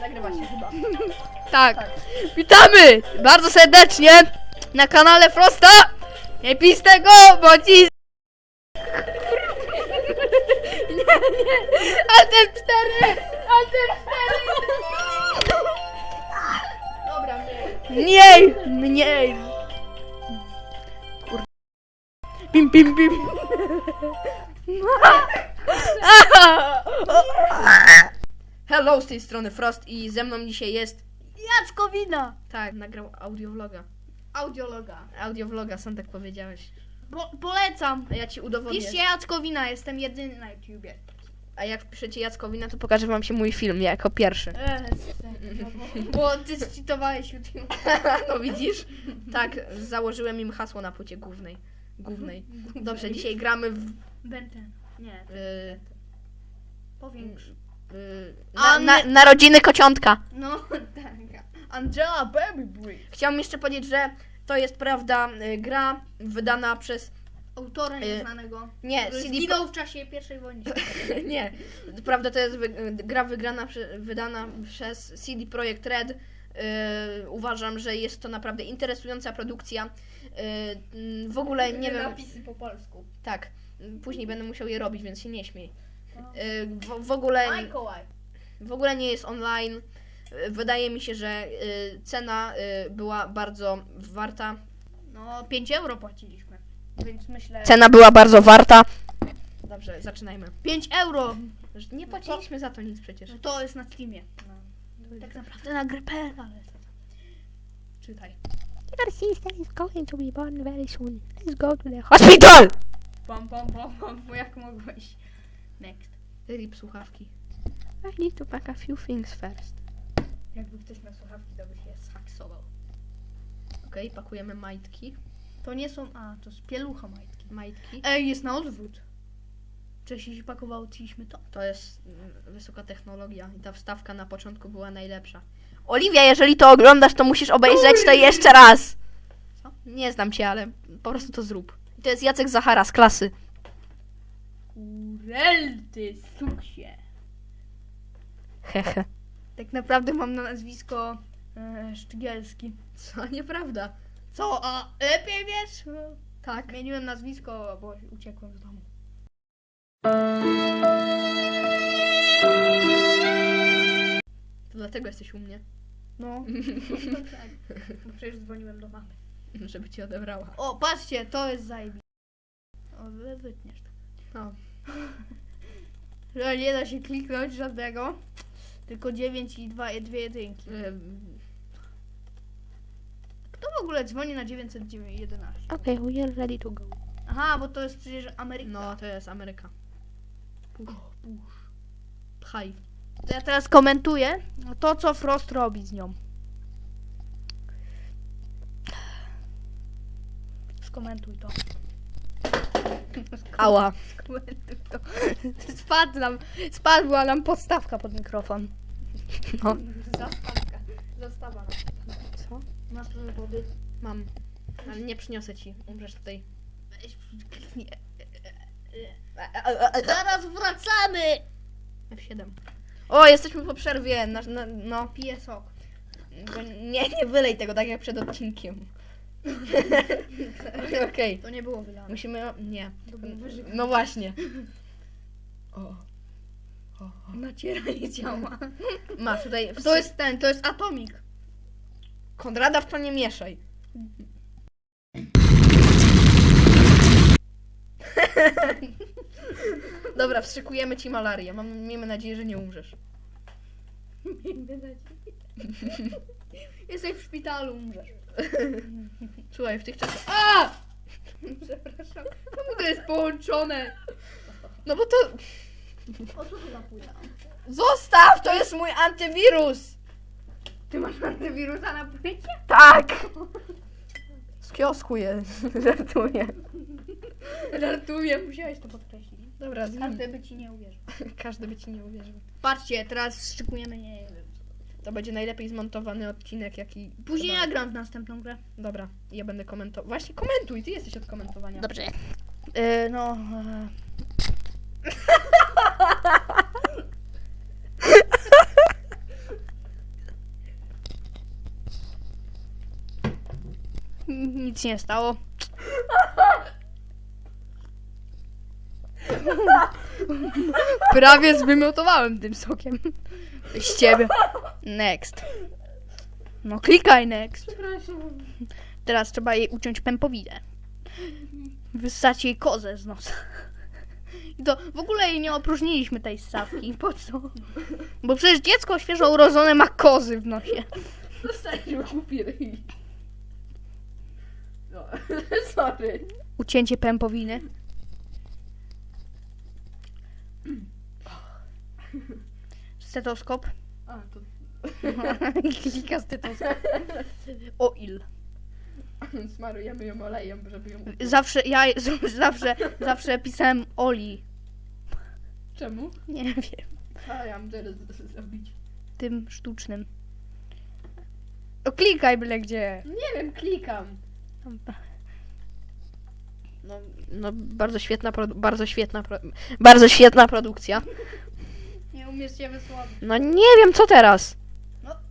Nagrywa się chyba. Tak. Witamy bardzo serdecznie na kanale Frosta. Nie pij z tego, bo ci... Nie, nie. Alter 4! Alter 4! Dobra, my. Mniej! Mniej! Kur... Pim, pim, pim. Hello, z tej strony Frost i ze mną dzisiaj jest... Jackowina! Tak, nagrał audiovloga. Audiologa. Audiovloga, sam tak powiedziałeś. Po, polecam. A ja ci udowodnię. Piszcie Jackowina, jestem jedyny na YouTubie. A jak wpiszecie Jackowina, to pokażę wam się mój film jako pierwszy. Eee, no bo, bo ty zcheatowałeś YouTube. No widzisz? Tak, założyłem im hasło na płycie głównej. Głównej. Dobrze, dzisiaj gramy w... Benten. Nie, y, powiększ. Y, A na, na, narodziny kociątka. No, tak. Angela Baby Brief. Chciałam jeszcze powiedzieć, że to jest, prawda, y, gra wydana przez... Autora Y, nieznanego. Nie, który CD... zginął w czasie pierwszej wojny. Nie, prawda, to jest wy, gra wygrana, wydana przez CD Projekt Red. Yy, uważam, że jest to naprawdę interesująca produkcja. Yy, mm, w ogóle nie wiem. Napisy po polsku. Tak, później będę musiał je robić, więc się nie śmiej. Yy, w, w, ogóle, w ogóle nie jest online. Yy, Wydaje mi się, że yy, cena była bardzo warta. No, 5 euro płaciliśmy. Więc myślę. Cena była bardzo warta. Dobrze, zaczynajmy. 5 euro! Nie płaciliśmy za to nic przecież. No to jest na Steamie. No. Tak naprawdę na gry.pl, ale. Czytaj. Your sister is going to be born very soon. Let's go to the hospital. Pam, pam, pam, bo jak mogłeś? Next. Rip słuchawki. I need to pack a few things first. Jakby ktoś miał słuchawki, to by się zhaksował. Okej, pakujemy majtki. To nie są. A, to jest pielucha majtki. Majtki. Ej, jest na odwrót. Wcześniej się pakowało, ciliśmy to. To jest mm, wysoka technologia i ta wstawka na początku była najlepsza. Oliwia, jeżeli to oglądasz, to musisz obejrzeć to jeszcze raz. Co? Nie znam cię, ale po prostu to zrób. I To jest Jacek Zachara z klasy. Kurelty, suksie. Hehe. Tak naprawdę mam na nazwisko e, Sztygielski. Co? Nieprawda. Co? A lepiej wiesz? Tak. Zmieniłem nazwisko, bo uciekłem z domu. To dlatego jesteś u mnie. No. tak. Bo przecież dzwoniłem do mamy. Żeby cię odebrała. O, patrzcie, to jest zajebiste. O, wy- wytniesz to. No. Że nie da się kliknąć żadnego. Tylko 9 i 2 dwie jedynki. Ym, Kto w ogóle dzwoni na 911? Okay, we are ready to go. Aha, bo to jest przecież Ameryka. No, to jest Ameryka. Push, push. Pchaj. To ja teraz komentuję to, co Frost robi z nią. Skomentuj to. Ała. Skomentuj to. Spadł nam, spadła nam podstawka pod mikrofon. No. Zastawka. Zastawa nam. Co? Masz trochę wody? Mam. Ale nie przyniosę ci. Umrzesz tutaj. Weź, kliknij. Zaraz wracamy! F7. O, jesteśmy po przerwie. Na, na, no. Piję sok. Nie, nie wylej tego tak jak przed odcinkiem. Okej. To nie było wylane. Musimy. Nie. To był wyżyk. No właśnie. O. Nacieranie ciała. Masz tutaj. To jest ten, to jest atomik. Konrada w to nie mieszaj. Dobra, wstrzykujemy ci malarię. Mam, miejmy nadzieję, że nie umrzesz. Miejmy nadzieję. Jesteś w szpitalu, umrzesz. Słuchaj, w tych czasach. A! Przepraszam. Czemu to jest połączone? No bo to. Zostaw! To jest mój antywirus! Ty masz antywirusa na płycie? Tak! Z kiosku je. Żartuję. Żartuję, musiałeś to podkreślić. Dobra, z Każdy by ci nie uwierzył. Każdy by ci nie uwierzył. Patrzcie, teraz szykujemy, nie wiem. To będzie najlepiej zmontowany odcinek, jaki... Później Dobra. ja gram w następną grę. Dobra, ja będę komentował. Właśnie komentuj, ty jesteś od komentowania. Dobrze. Yy, no... E. Nic nie stało. Prawie zwymiotowałem tym sokiem. Z ciebie. Next. No klikaj next. Teraz trzeba jej uciąć pępowinę. Wyssać jej kozę z nosa. I to w ogóle jej nie opróżniliśmy tej ssawki. Po co? Bo przecież dziecko świeżo urodzone ma kozy w nosie. Dostaliśmy głupi ryj. No, sorry. Ucięcie pępowiny. Stetoskop. A, to Klika stetoskop. Oil. smarujemy ją olejem, żeby ją... Zawsze, ja zawsze, zawsze pisałem Oli. Czemu? Nie wiem. A, ja mam teraz zrobić. Tym sztucznym. O, klikaj byle gdzie. Nie wiem, klikam. No, no bardzo świetna, bardzo świetna, bardzo świetna produkcja. Nie umiesz się wysławić. No nie wiem, co teraz.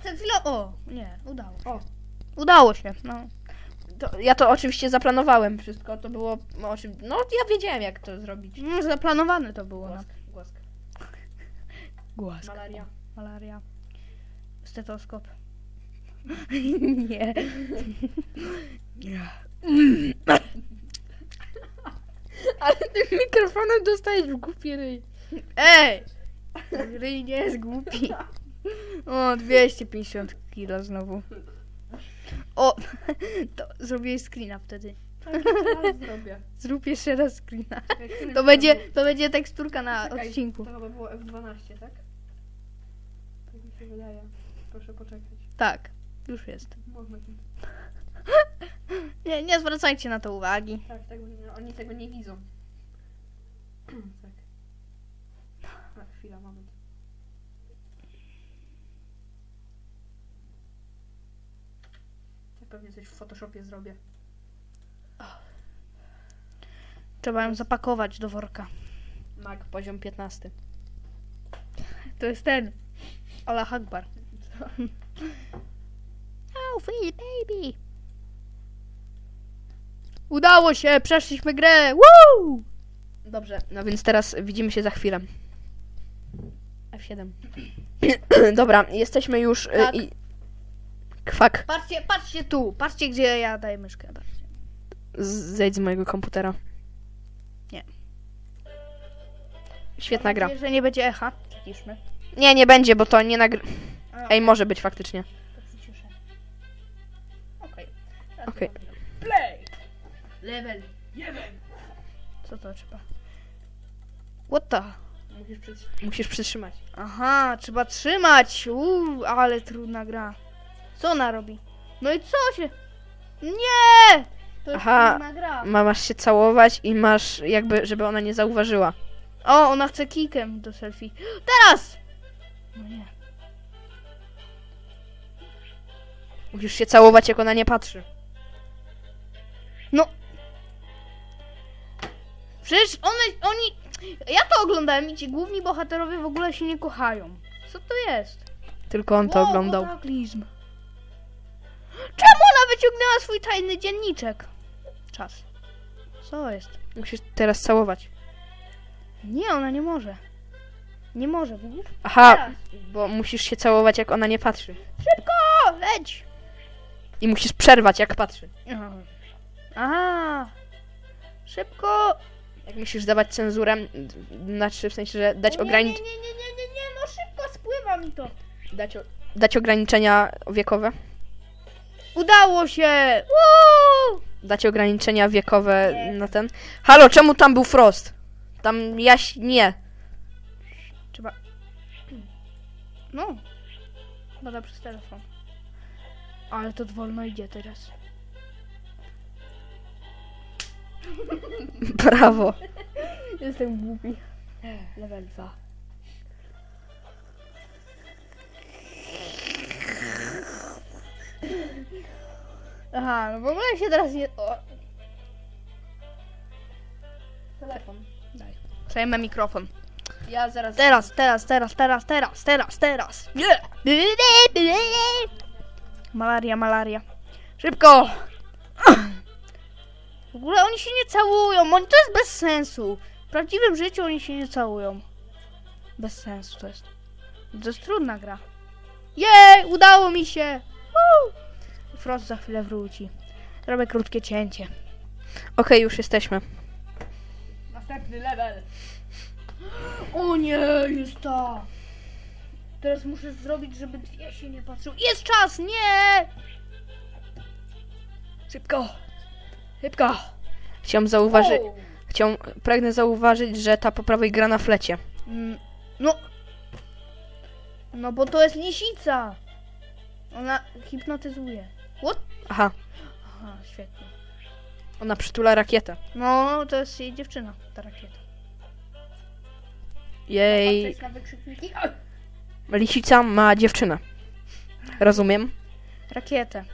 Przed chwilą. O, nie, udało się. O. Udało się, no. To, ja to oczywiście zaplanowałem wszystko, to było, no, no ja wiedziałem, jak to zrobić. no zaplanowane to było. No. Głask, głask. Głask. Malaria. Malaria. Stetoskop. nie. Ale tym mikrofonem dostajesz w głupi ryj. Ej! Ryj nie jest głupi. O, 250 kilo znowu. O, to zrobiłeś screena wtedy. Teraz zrobię. Zrób jeszcze raz screena. To będzie, to będzie teksturka na Czekaj, odcinku. To chyba było F12, tak? Tak mi się wydaje. Proszę poczekać. Tak, już jest. Można. Nie, nie zwracajcie na to uwagi. Tak, tak, no, oni tego nie widzą. tak. A, chwila, moment. Pewnie coś w Photoshopie zrobię. Trzeba ją zapakować do worka. Mac poziom 15. To jest ten. Allah Akbar. Free baby. Udało się, przeszliśmy grę. Woo! Dobrze, no więc teraz widzimy się za chwilę. F7. Dobra, jesteśmy już y, Tak. i... Kwak, Patrzcie, patrzcie tu. Patrzcie, gdzie ja daję myszkę. Patrzcie. zejdź z mojego komputera. Nie. Świetna gra. Mam nadzieję, że nie będzie echa. Ciszmy. Nie, nie będzie, bo to nie nagry... Ej, może być faktycznie. To przyciszę. Okej. Okej. Play! Level 1. Co to trzeba? What the? Musisz, Musisz przytrzymać. Aha, trzeba trzymać. Uuu, ale trudna gra. Co ona robi? No i co się? Nie! To jest Aha. gra. Ma, masz się całować i masz jakby, żeby ona nie zauważyła. O, ona chce kikiem do selfie. Teraz! No nie. Musisz się całować, jak ona nie patrzy. No. Przecież one, oni... Ja to oglądałem i ci główni bohaterowie w ogóle się nie kochają. Co to jest? Tylko on to Wow, oglądał. Kataklizm. Czemu ona wyciągnęła swój tajny dzienniczek? Czas. Co jest? Musisz teraz całować. Nie, ona nie może. Nie może, widzisz? Aha, Teraz. bo musisz się całować, jak ona nie patrzy. Szybko! Leć! I musisz przerwać, jak patrzy. Aha! Szybko! Jak musisz dawać cenzurę, znaczy w sensie, że dać, O nie, Nie, nie, nie, nie, nie, nie, no szybko spływa mi to. dać, o- dać ograniczenia wiekowe. Udało się! Woo! Dać ograniczenia wiekowe na ten. Halo, czemu tam był Frost? Tam jaś... nie. Trzeba. No. Bada przez telefon. Ale to wolno idzie teraz. Brawo. Jestem głupi. Level 2. Aha, no w ogóle się teraz nie... O. Telefon. Daj. Przejmę mikrofon. Ja zaraz... Teraz, teraz, teraz, teraz, teraz, teraz, teraz. Malaria, malaria. Szybko! W ogóle oni się nie całują, oni to jest bez sensu. W prawdziwym życiu oni się nie całują. Bez sensu to jest. To jest trudna gra. Jej, udało mi się! Woo! Frost za chwilę wróci. Robię krótkie cięcie. Okej, już jesteśmy. Następny level. O nie, jest ta. Teraz muszę zrobić, żeby dwie się nie patrzyły. Jest czas, nie! Szybko. Szybko. Chciałem zauważyć, chciałem, pragnę zauważyć, że ta po prawej gra na flecie. Mm, No. No bo to jest lisica. Ona hipnotyzuje. What? Aha, Aha, świetnie. ona przytula rakietę. No, to jest jej dziewczyna, ta rakieta. Jej, Patrzeć na wykrzykniki. lisica ma dziewczynę. Rozumiem? Rakietę.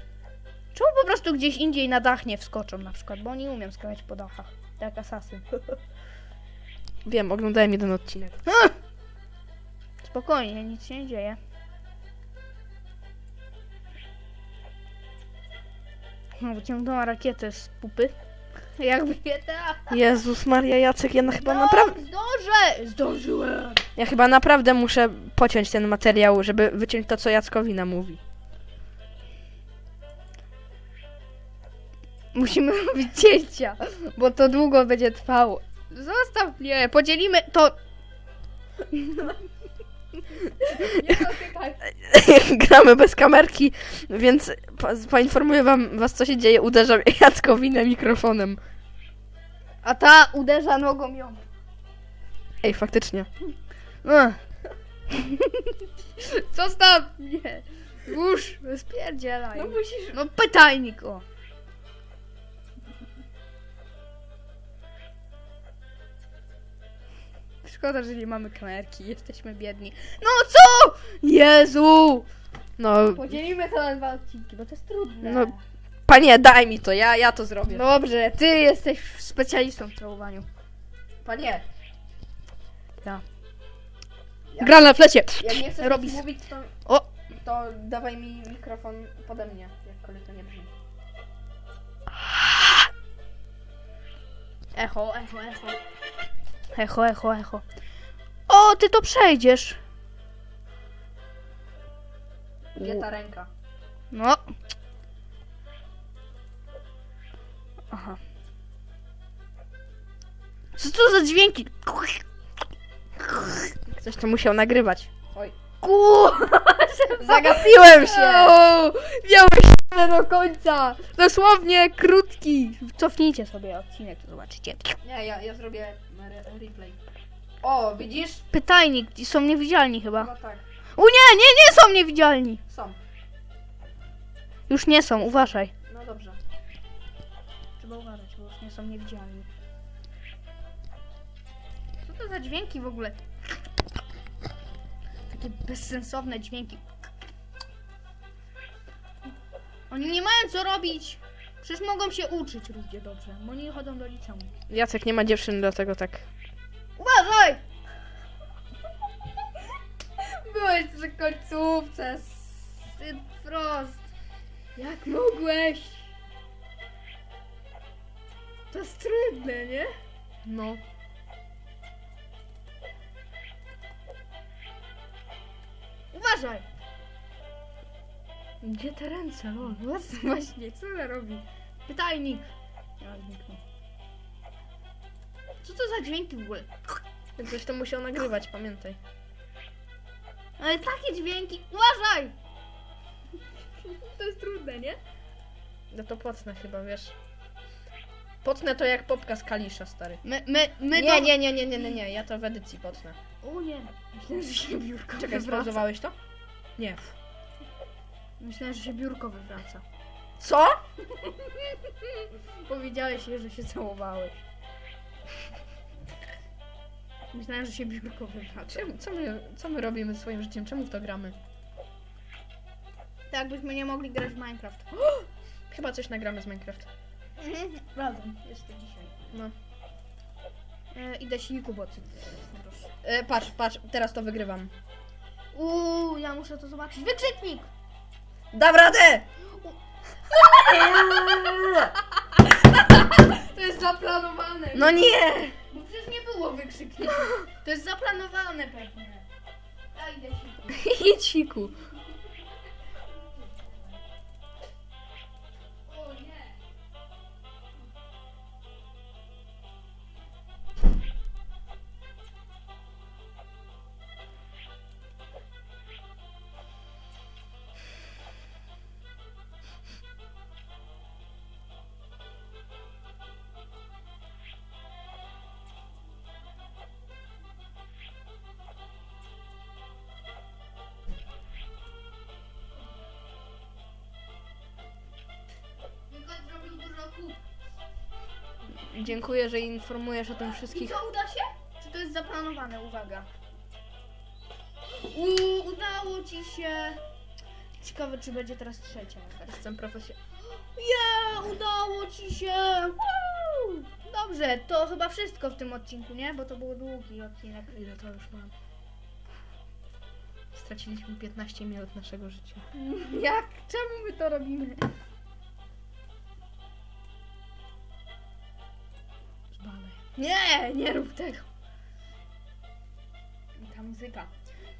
Czemu po prostu gdzieś indziej na dach nie wskoczą na przykład, bo oni umiem skakać po dachach. Jak asasyn. Wiem, oglądałem jeden odcinek. Spokojnie, nic się nie dzieje. No, wyciągnęła rakietę z pupy. Jakby GTA. Jezus Maria, Jacek, ja na chyba No, naprawdę... Zdążę! Zdążyłem! Ja chyba naprawdę muszę pociąć ten materiał, żeby wyciąć to, co Jackowi namówi. Musimy robić cięcia, bo to długo będzie trwało. Zostaw mnie, podzielimy to. Nie dotykaj. Gramy bez kamerki, więc po, poinformuję wam was, co się dzieje. Uderzam Jackowi na mikrofonem. A ta uderza nogą ją. Ej, faktycznie. Ech. Zostaw mnie. Już, spierdzielaj. No musisz... No pytajnik, o. Szkoda, że nie mamy kamerki, jesteśmy biedni. No co? Jezu! No, Podzielimy to na dwa odcinki, bo to jest trudne. No, panie, daj mi to, ja, ja to zrobię. Dobrze, ty jesteś specjalistą w całowaniu. panie, Gra na flecie. jak nie chcesz Robi- mówić, to, O! to dawaj mi mikrofon pode mnie, jakkolwiek to nie brzmi. Echo, echo, echo. Echo, echo, echo. O, ty to przejdziesz. Gdzie ta ręka? No. Aha. Co to za dźwięki? Ktoś to musiał nagrywać. Zagapiłem się! O, Miałeś tyle do końca! Dosłownie krótki. Cofnijcie sobie odcinek, to zobaczycie. Nie, ja, ja zrobię re replay. O, widzisz? Pytajnik, są niewidzialni chyba. No tak, O nie, nie, nie są niewidzialni! są. Już nie są, uważaj. No dobrze. Trzeba uważać, bo już nie są niewidzialni. Co to za dźwięki w ogóle? Takie bezsensowne dźwięki. Oni nie mają co robić. Przecież mogą się uczyć ludzie dobrze, bo oni chodzą do liceum. Jacek nie ma dziewczyny, dlatego tak. Uważaj! Byłeś przy końcówce, Syd Frost. Jak mogłeś? To jest trudne, nie? No. Uważaj! Gdzie te ręce, lol? No właśnie, co ona robi? Pytajnik. Ja. Co to za dźwięki w ogóle? Coś to musiał nagrywać, pamiętaj. Ale takie dźwięki. Uważaj! To jest trudne, nie? No to potnę chyba, wiesz. Potnę to jak popka z Kalisza, stary. My, my, my Nie, nie, nie, nie, nie, nie, nie, ja to w edycji potnę. O nie. Myślałem, że się biurko Czekaj, wywraca. to? Nie. Myślałem, że się biurko wywraca. Co? Powiedziałeś jej, że się całowałeś. Myślałem, że się biurko wywraca. Czemu, co, my, co my robimy swoim życiem? Czemu w to gramy? Tak byśmy nie mogli grać w Minecraft. Chyba coś nagramy z Minecraft. Razem, jeszcze dzisiaj. No. E, idę silniku, bo ty proszę. E, patrz, patrz, teraz to wygrywam. Uuu, ja muszę to zobaczyć. Wykrzyknik! Dam radę! To jest zaplanowane. No nie! Bo przecież nie było wykrzyknięte. To jest zaplanowane pewnie. Ja idę się. Idź siku. Dziękuję, że informujesz o tym I wszystkich. co, uda się? Czy to jest zaplanowane? Uwaga. Uuu, udało ci się. Ciekawe, czy będzie teraz trzecia jakaś. Jestem profesjonalny. Ja, udało ci się! Woo! Dobrze, to chyba wszystko w tym odcinku, nie? Bo to był długi odcinek. Ile to już mam? Straciliśmy 15 minut naszego życia. Jak? Czemu my to robimy? Nie, nie rób tego. Ta muzyka.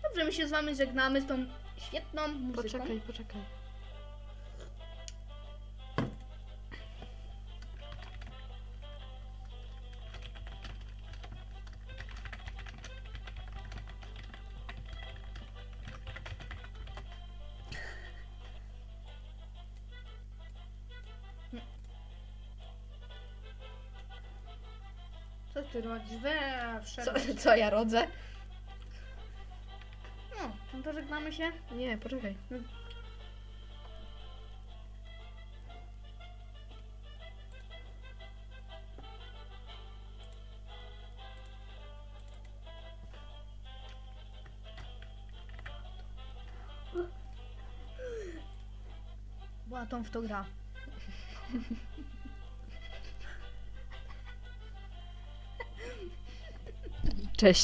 Dobrze, my się z wami żegnamy z tą świetną muzyką. Poczekaj, poczekaj. Robisz? We, Co, co ja rodzę? No, no to żegnamy się. Nie, poczekaj. Była tą w to gra. der